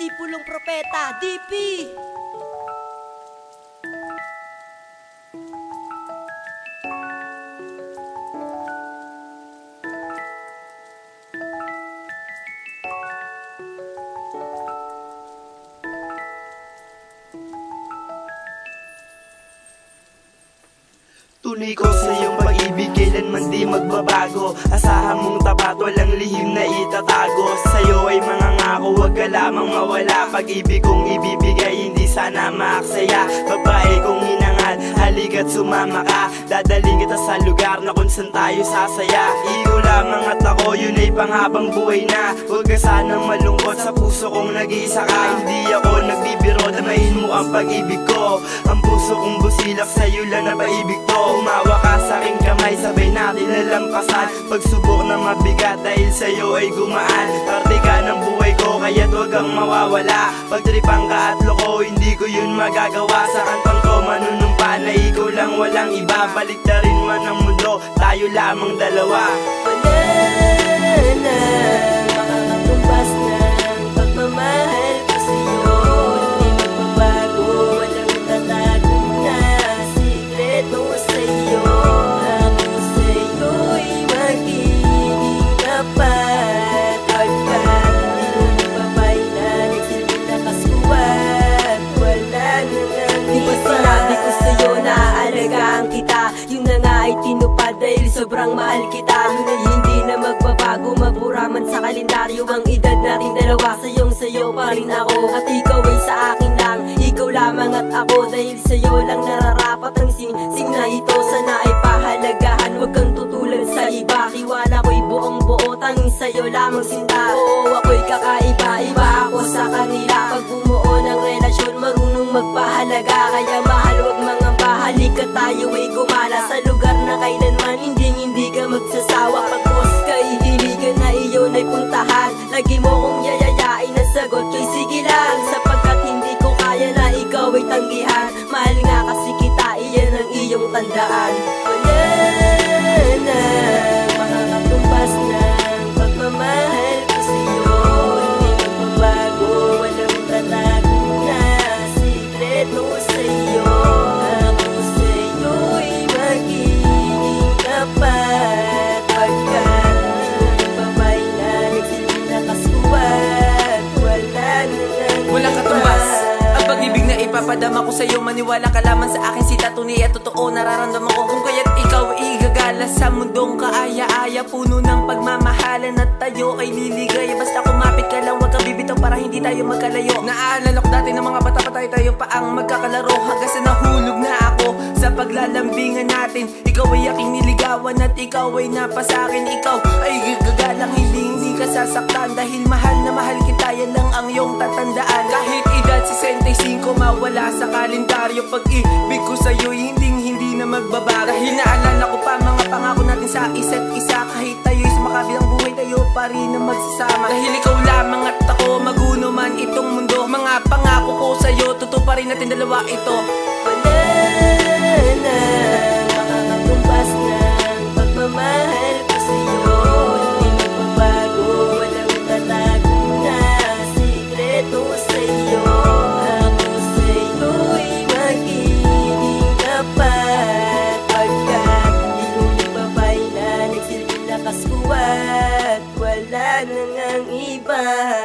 disipulong propeta, DP! Tunay ko sa iyong pag-ibig kailanman di magbabago Asahan mong tapat, mawala Pag-ibig kong ibibigay, hindi sana maaksaya Babae kong hinangal, halika't sumama ka. Dadaling kita sa lugar na kung saan tayo sasaya. Iyo lamang at ako, yun ay panghabang buhay na. Huwag ka sanang malungkot sa puso kong nag-iisa ka. Hindi ako nagbibiro, damahin mo ang pag-ibig ko. Ang puso kong busilak sa'yo lang na paibig to. Umawa ka sa aking kamay, sabay natin nalampasan Pagsubok na mabigat dahil sa'yo ay gumaan. Parte ka ng buhay ko, kaya't huwag kang mawawala. Pagtripang ka at loko, hindi ko yun magagawa. Sa kantang ko, manunumpa na ikaw lang walang iba? Balik na rin man ang mundo, tayo lamang dalawa sobrang mahal kita. Yun hindi na magbabago. Mabura man sa kalendaryo. Ang edad natin dalawa Sayong sayo pa rin ako. At ikaw ay sa akin lang. Ikaw lamang at ako Dahil sa'yo lang nararapat ang sing-sing na ito. Sana ay pahalagahan. Huwag kang tutulad sa iba. Tiwala ko'y buong buo Tanging sa'yo lamang sinta. Oo pag-ibig na ipapadama ko sa'yo Maniwala ka lamang sa akin. Sita tunay at totoo Nararamdaman ko kung kaya't ikaw igagala Sa mundong kaaya-aya. Puno ng pagmamahalan At tayo ay liligay. Basta kumapit ka lang Huwag kang bibitaw para hindi tayo magkalayo. Naaalala ko dati ng mga bata pa tayo pa ang magkakalaro. Hanggang sa nahulog na ako Sa paglalambingan natin. Ikaw ay aking niligawan At ikaw ay napasakin. Ikaw ay gagagalang Hindi hindi ka sasaktan. Dahil mahal na mahal kita Yan lang ang iyong tatandaan. Kahit edad 65 pa rin na magsasama. Dahil ikaw lamang at ako Maguno man itong mundo. Mga pangako ko sa'yo Totoo pa natin dalawa ito ng iba.